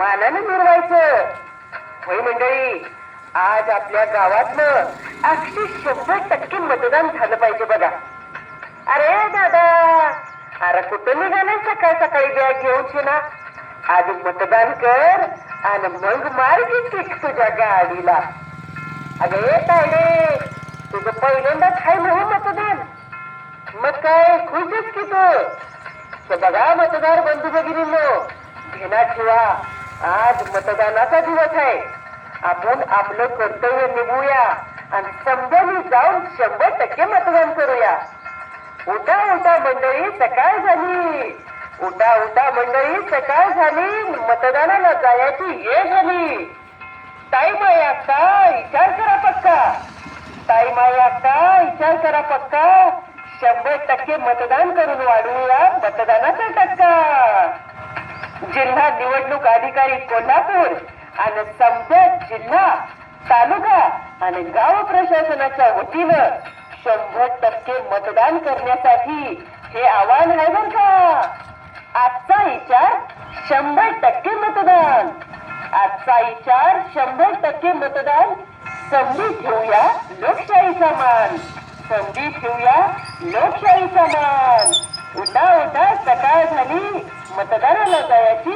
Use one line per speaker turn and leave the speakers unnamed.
मानानं मिरवायचं. होय मंडळी आज आपल्या गावातलं अगदी शंभर टक्के मतदान झालं पाहिजे बघा. अरे दादा अरे कुठं निघालाय सकाळ सकाळी बॅग घेऊन ना. आधी मतदान कर आणि मग मार की तुझ्या गाडीला. अरे पाहिले तायडे तुझं पहिल्यांदाच आहे म्हणून मतदान. मग काय खुशच की तू? बघा मतदार बंधू भगिनींनो घेणार ठेवा. आज मतदानाचा दिवस आहे. आपण आपलं कर्तव्य निभूया आणि समजावून जाऊन शंभर टक्के मतदान करूया. उठा उठा मंडळी सकाळ झाली. उठा उठा मंडळी सकाळ झाली. मतदानाला जायची ये झाली. ताई आहे आता विचार करा पक्का. ताई आहे आता विचार करा पक्का. शंभर टक्के मतदान करून वाढवूया. मतदानाचा टक्का. जिल्हा निवडणूक अधिकारी कोल्हापूर आणि समजा जिल्हा तालुका आणि गाव प्रशासनाच्या वतीनं शंभर टक्के मतदान करण्यासाठी हे आव्हान आहे बर का? आजचा विचार शंभर टक्के मतदान. आजचा विचार शंभर टक्के मतदान संधी ठेवूया लोकशाहीचा मान. संधी ठेवूया लोकशाहीचा मान. उठा उठा सकाळ झाली मतदानाला जायची